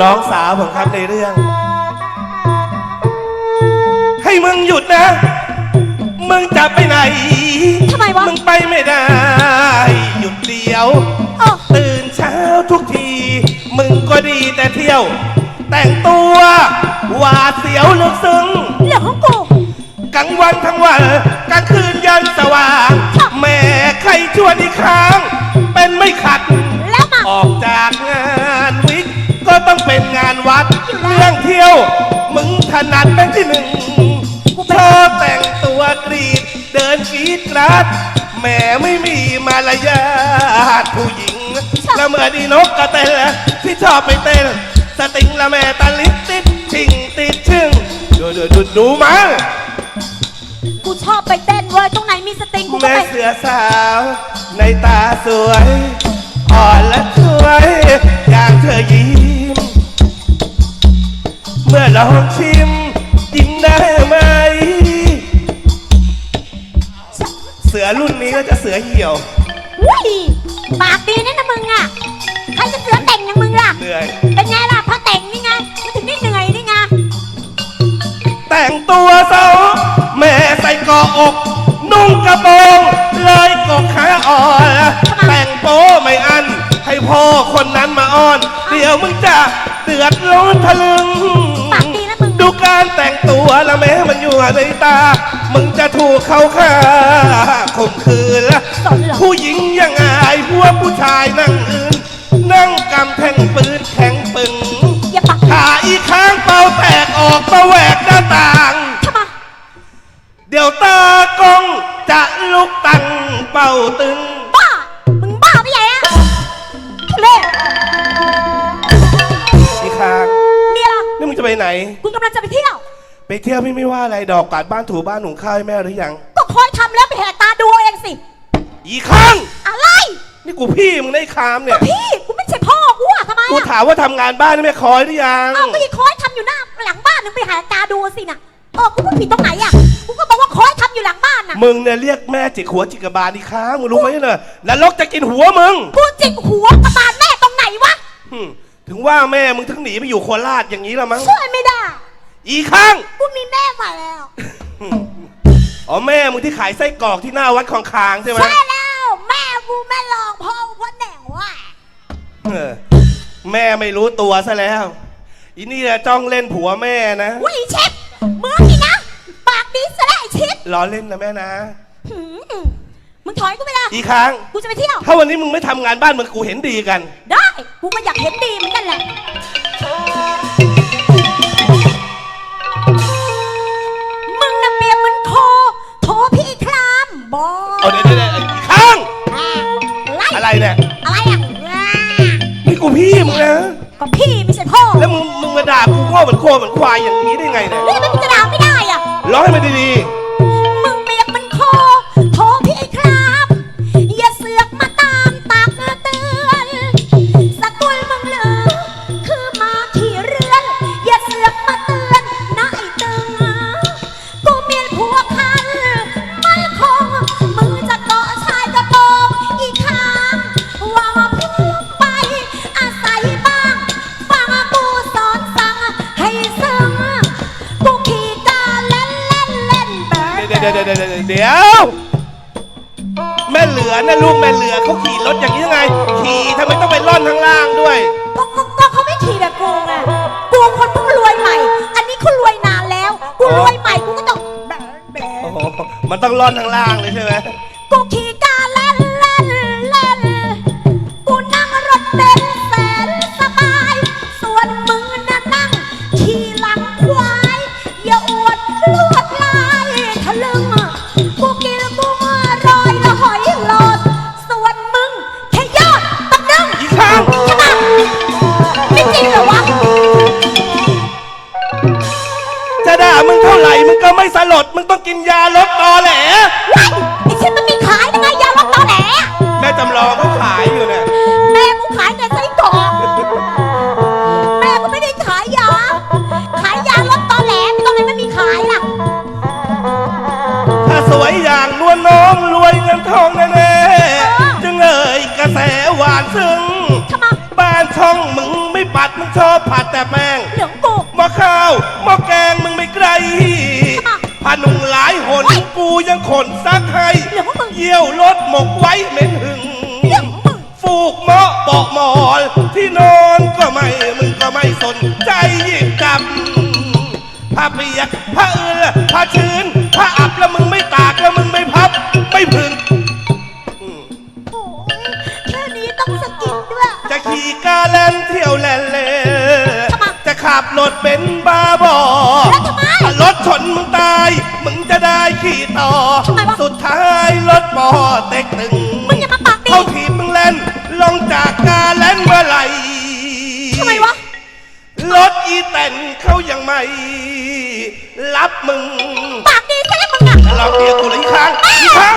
น้องสาวผมครับในเรื่อง ให้มึงหยุดนะ มึงจะไปไหน ทำไมวะ มึงไปไม่ได้ หยุดเดียว เอ้าตื่นเช้าทุกที มึงก็ดีแต่เที่ยว แต่งตัวหวาดเสียวลึกซึ้ง เรื่องของกู กลางวันทั้งวันกลางคืนยันสว่างแม่ใครชวนอีกครั้ง เป็นไม่ขัด แล้วมา ออกจาก เป็นงานวัดเรื่องเที่ยว มึงถนัดเป็นที่หนึ่งชอบแต่งตัวกรีด เดินกรีดกราดแม่ไม่มีมารยาทผู้หญิงแล้วเมื่อดีนกกระเตนที่ชอบไปเต้นสติงละแม่ตะลิดติดชิงติดชึ่งดูดูดูดูมากูชอบไปเต้นเว้ยตรงไหนมีสตริงกูก็แม่ไปเสือสาว ในตาสวย อ่อนและสวยอย่างเธอยิ้ มเมื่อลองชิมยิ้มได้ไหม เสือรุ่นนี้ก็จะเสือเหี่ยวอุ้ยปากดีนะนะมึงอะใครจะเสือแต่งอย่างมึงล่ะ เหนื่อย เป็นไงล่ะพอแต่งนี่ไงมันถึงได้เหนื่อยนี่ไงแต่งตัวเศร้าแม่ใส่เกาะอก นุ่งกระโปรงเลยกกขาอ่อนแต่งโป๊ไม่อัน ให้พ่อคนนั้นมาอ้อน เดี๋ยวมึงจะเดือดร้อนทะลึงปาก ดีนะมึงดูการแต่งตัวละแม้มันอยู่ในตา มึงจะถูกเขาฆ่าข่มขืนละสนเหรอผู้หญิงยังไงพวกผู้ชายนั่งอื่น นั่งกำแท่งปืนแข็งปึงอย่าปากขาอีกข้างเป่าแตกออกมาแหวกหน้าต่างทำไมเดี๋ยวตากล้องจะลุกตั้งเป่าตึงบ้ามึง ไปไหนกูกำลังจะไปเที่ยว ไปเที่ยวพี่ไม่ว่าอะไรดอกกวาดบ้านถูบ้านหุงข้าวให้แม่หรือยัง ก็คอยทำแล้วไปแหกตาดูเอาเองสิ อีกข้างอะไรนี่กูพี่มึงได้คามเนี่ย พี่กูไม่ใช่พ่อกูอะทำไมกูอะถามว่าทำงานบ้านนี่แม่คอยหรือยังอ้าวก็ยังคอยทำอยู่หน้าหลังบ้านนึงไปหาตาดูสินะเออกูพูดผิดตรงไหนอะกูก็บอกว่าคอยทำอยู่หลังบ้านน่ะมึงเนี่ยเรียกแม่จิกหัวจิกกระบาลอีกครั้งมึงรู้ไหมเนี่ยนรกจะกินหัวมึง กูจิกหัวกระบาลแม่ตรงไหนวะ หึ ถึงว่าแม่มึงถึงหนีไปอยู่โคราชอย่างนี้ละมั้ง ช่วยไม่ได้ อีกครั้งกูมีแม่มาแล้วอ๋อแม่มึงที่ขายไส้กรอกที่หน้าวัดของคางใช่ไหมใช่แล้ว แม่กูแม่รองพ่อพ่อแหน่งว่ะเออแม่ไม่รู้ตัวซะแล้ว อีนี่แหละจ้องเล่นผัวแม่นะอุ้ยไอ้เช็คมึงนี่นะ ปากดีซะแล้วไอ้ชิดล้อเล่นนะแม่นะ หืมมึงถอยกูไปละอีกครั้งกูจะไปเที่ยว ถ้าวันนี้มึงไม่ทำงานบ้านมึงกูเห็นดีกันได้ กูก็อยากเห็นดีเหมือนกันแหละมึงน่ะเปรียบเหมือนโคโถพี่ครามบอเอาเดี๋ยวเดี๋ยวเดี๋ยวอีกครั้งอะไรอะไรเนี่ยอะไรอะนี่กูพี่มึงนะ ก็พี่ไม่ใช่พ่อแล้วมึงมึงมาด่ากูโง่เหมือนโคเหมือนควายอย่างนี้ได้ไงเนี่ย นี่ทำไมมึงจะด่าไม่ได้อะ ดี๋ยวเดี๋ยวเดี๋ยวเดี๋ยวเดี๋ยว แม่เหลือนะลูกแม่เหลือเขาขี่รถอย่างนี้ยังไง ขี่ทำไมต้องไปร่อนข้างล่างด้วย ก็ก็ก็เขาไม่ขี่แบบกูไงกูคนเพิ่งรวยใหม่ อันนี้เขารวยนานแล้ว กูรวยใหม่กูก็ต้องแบะแบะโอ้โห มันต้องร่อนข้างล่างเลยใช่ไหม กูขี่ สลดมึงต้องกินยาลดตอแหลว้ายไอ้ชิ้นมันมีขายยังไงยาลดตอแหลอะแม่จำลองเขาขายอยู่เนี่ยแม่กูขายแต่ไส้กรอกแม่กูไม่ได้ขายยา ขายยาลดตอแหลตรงไหนไม่มีขายล่ะถ้าสวยอย่างนวลน้องรวยเงินทองแน่ๆจึงเอ่ยกระแสหวานซึ้งทำไมบ้านช่องมึงไม่ปัดมึงชอบผัดแต่แป้ นซักให้เหลืองของมึงเยี่ยวรถหมกไว้เหม็นหึงเหลืองของมึงฟูกเมาะเบาะหมอนที่นอนก็ไม่มึงก็ไม่สนใจหยิบจับผ้าเปียกผ้าเอือผ้าชื้นผ้าอับแล้วมึงไม่ตากแล้วมึงไม่พับ ไม่พึงโอ้ยแค่นี้ต้องสะกิดด้วย จะขี่กาแลนเที่ยวแลนเลทำไมจะขับรถเป็นบาบอ เต็กตึงมึงอย่ามาปากดีเขาถีบมึงเล่น ลงจากกาแลนเมื่อไหร่ทำไมวะรถอีแตนเขายังไม่ รับมึง ปากดีซะแล้วมึงอะเราเดียวกูเลยอีกครั้งอีกครั้ง